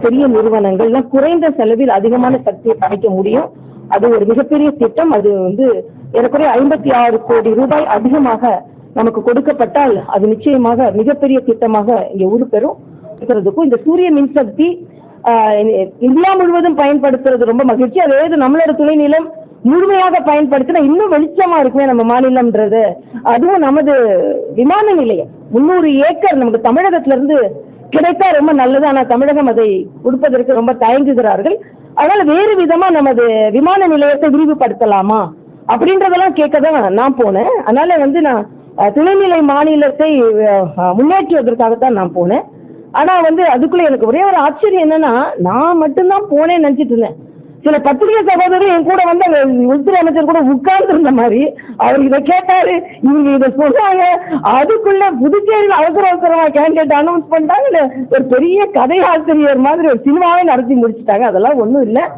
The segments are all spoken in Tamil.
பெரிய நிறுவனங்கள் குறைந்த செலவில் அதிகமான சக்தியை படைக்க முடியும். அது ஒரு மிகப்பெரிய திட்டம். அது வந்து ஏறக்குறைய ஐம்பத்தி ஆறு கோடி ரூபாய் அதிகமாக நமக்கு கொடுக்கப்பட்டால் அது நிச்சயமாக மிகப்பெரிய திட்டமாக இங்கே உருப்பெறும் இருக்கிறதுக்கும் இந்த சூரிய மின்சக்தி ஆஹ், இந்தியா முழுவதும் பயன்படுத்துறது ரொம்ப மகிழ்ச்சி. அதாவது நம்மளோட துணை நிலம் முழுமையாக பயன்படுத்தினா இன்னும் வெளிச்சமா இருக்குமே நம்ம மாநிலம்ன்றது. அதுவும் நமது விமான நிலையம். முன்னூறு ஏக்கர் நமக்கு தமிழகத்துல இருந்து கிடைத்தா ரொம்ப நல்லது. ஆனா தமிழகம் அதை கொடுப்பதற்கு ரொம்ப தயங்குகிறார்கள். அதனால வேறு விதமா நமது விமான நிலையத்தை விரிவுபடுத்தலாமா? அப்படின்றதெல்லாம் கேட்கதான் நான் போனேன். அதனால வந்து நான் துணைநிலை மாநிலத்தை முன்னேற்றுவதற்காகத்தான் நான் போனேன். ஆனா வந்து அதுக்குள்ள எனக்கு ஒரே ஒரு ஆச்சரியம் என்னன்னா நான் மட்டும்தான் போனேன்னு நினைச்சிட்டு இருந்தேன். சில பத்திரிகை சகோதரர் என் கூட வந்து அந்த உள்துறை அமைச்சர் கூட உட்கார்ந்து இருந்த மாதிரி அவர் இதை கேட்டாரு. இவங்க இதை சொல்றாங்க. அதுக்குள்ள புதுச்சேரியில் அவசர அவசரமா கேண்டிடேட் அனௌன்ஸ் பண்ணிட்டாங்க. ஒரு பெரிய கதை ஆசிரியர் மாதிரி ஒரு சினிமாவே நடத்தி முடிச்சிட்டாங்க. அதெல்லாம் ஒண்ணும் இல்ல.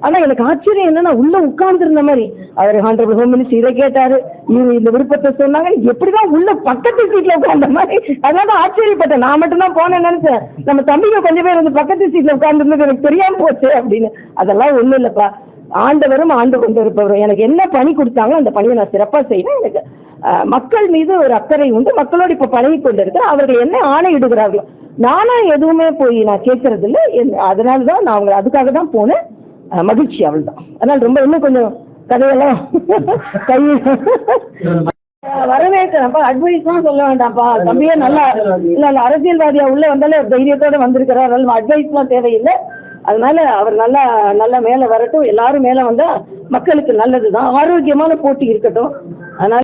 ஆனா எனக்கு ஆச்சரியம் என்னன்னா உள்ள உட்கார்ந்து இருந்த மாதிரி. அவர் ஹான்ரபிள் ஹோம் மினிஸ்டர் இதை கேட்டாரு. இவங்க இந்த விருப்பத்தை சொன்னாங்க. எப்படிதான் உள்ள பக்கத்து சீட்ல உட்கார்ந்த மாதிரி. அதனால ஆச்சரியப்பட்டேன். நான் மட்டும் தான் போனேன் நினைச்சேன். நம்ம தம்பிங்க கொஞ்சம் பேர் வந்து பக்கத்து சீட்ல உட்கார்ந்துருந்தது எனக்கு தெரியாம போச்சு அப்படின்னு. அதெல்லாம் ஒண்ணும் இல்லப்பா. ஆண்டவரும் ஆண்டு கொண்டு இருப்பவரும் எனக்கு என்ன பணி கொடுத்தாங்களோ அந்த பணியை நான் சிறப்பா செய்வேன். எனக்கு ஆஹ், மக்கள் மீது ஒரு அக்கறை உண்டு. மக்களோடு இப்ப பழகி கொண்டிருக்கிறேன் அவர்கள் என்ன ஆணையிடுகிறார்களோ நானா எதுவுமே போய் நான் கேட்கறது இல்ல என்- அதனாலதான் நான் அவங்க அதுக்காக தான் போனேன். மகிழ்ச்சி மகிழ்ச்சி அவள்தான். அதனால ரொம்ப இன்னும் கொஞ்சம் கதையெல்லாம் கை வரவேற்கிறப்பா அட்வைஸ் தான் சொல்ல வேண்டாம்ப்பா. தம்பியே நல்லா இல்ல இல்ல அரசியல்வாதியா உள்ள வந்தாலே தைரியத்தோட வந்திருக்கிறார். அதனால அட்வைஸ் எல்லாம் தேவையில்லை. அதனால அவர் நல்லா நல்லா மேல வரட்டும். எல்லாரும் மேல வந்தா மக்களுக்கு நல்லதுதான். ஆரோக்கியமான போட்டி இருக்கட்டும். அதனால